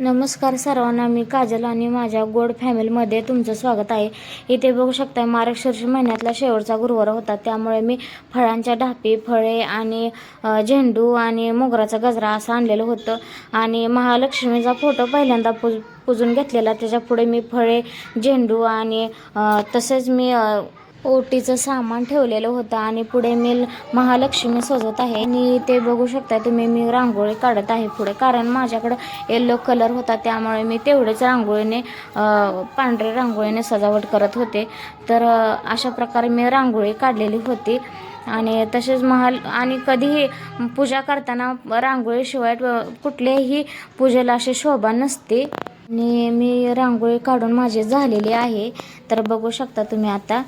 नमस्कार सर्वांना मी काजल आणि माझ्या गोड फॅमिलीमध्ये तुमचं स्वागत आहे. इथे बघू शकता मार्गशीर्ष महिन्यातला शेवटचा गुरुवार होता. त्यामुळे मी फळांच्या ढापी फळे आणि झेंडू आणि मोगराचा गजरा असं आणलेलं होतं. आणि महालक्ष्मीचा फोटो पहिल्यांदा पूज पुजून घेतलेला. त्याच्या पुढे मी फळे झेंडू आणि तसेच मी ओटीचं सामान ठेवलेलं होतं आणि पुढे मी ल- महालक्ष्मी सजत आहे. आणि ते बघू शकता तुम्ही मी रांगोळी काढत आहे पुढे. कारण माझ्याकडं येल्लो कलर होता त्यामुळे मी तेवढेच रांगोळीने पांढरे रांगोळीने सजावट करत होते. तर अशा प्रकारे मी रांगोळी काढलेली होती. आणि तसेच महाल आणि कधीही पूजा करताना रांगोळीशिवाय कुठल्याही पूजेला अशी शोभा नसते. आणि मी रांगोळी काढून माझी झालेली आहे. तर बघू शकता तुम्ही आता.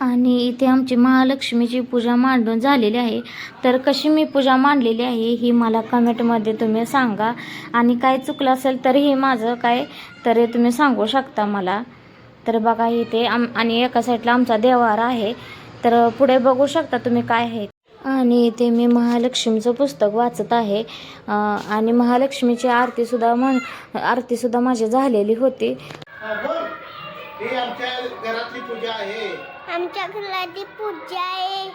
आणि इथे आमची महालक्ष्मीची पूजा मांडून झालेली आहे. तर कशी मी पूजा मांडलेली आहे ही मला कमेंटमध्ये तुम्ही सांगा. आणि काय चुकलं असेल तरीही माझं काय तरी तुम्ही सांगू शकता मला. तर बघा इथे आम आणि एका साईडला आमचा देवार आहे. तर पुढे बघू शकता तुम्ही काय आहे. आणि इथे मी महालक्ष्मीचं पुस्तक वाचत आहे. आणि महालक्ष्मीची आरतीसुद्धा म्हण आरतीसुद्धा माझी झालेली होती. आमच्या घराची पूजा आहे.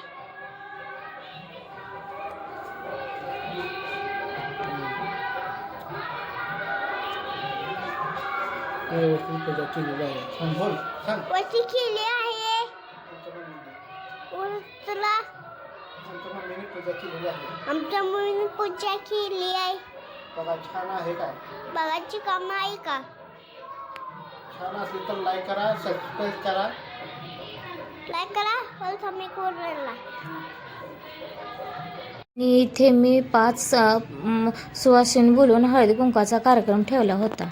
पूजा केलेली आहे सांग बोल सांग. वशी केली आहे? उरतला. आमच्या मम्मीने पूजा केलेली आहे आमच्या मुलीने पूजा केली आहे. बघा छान आहे काय? बघाची काम आहे का? छान असली तर लाईक करा सबस्क्राईब करा. लाईक करा आणि इथे मी पाच सुवासिन बोलून हळदी कुंकाचा कार्यक्रम ठेवला होता.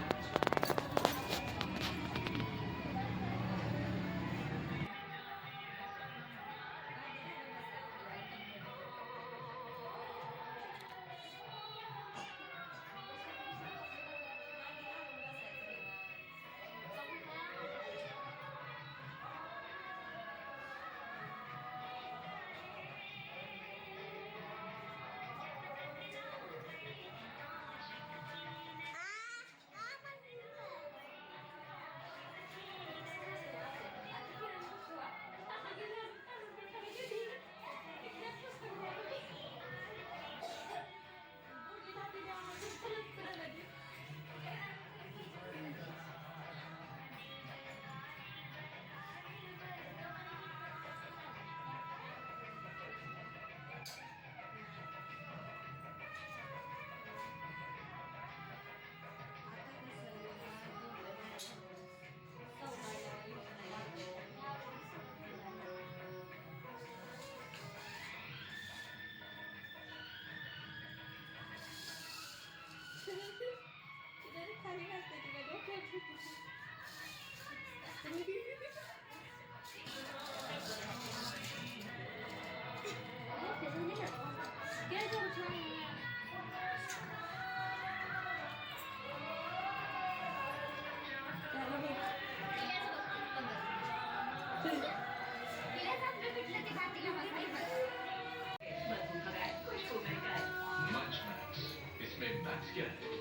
That's good.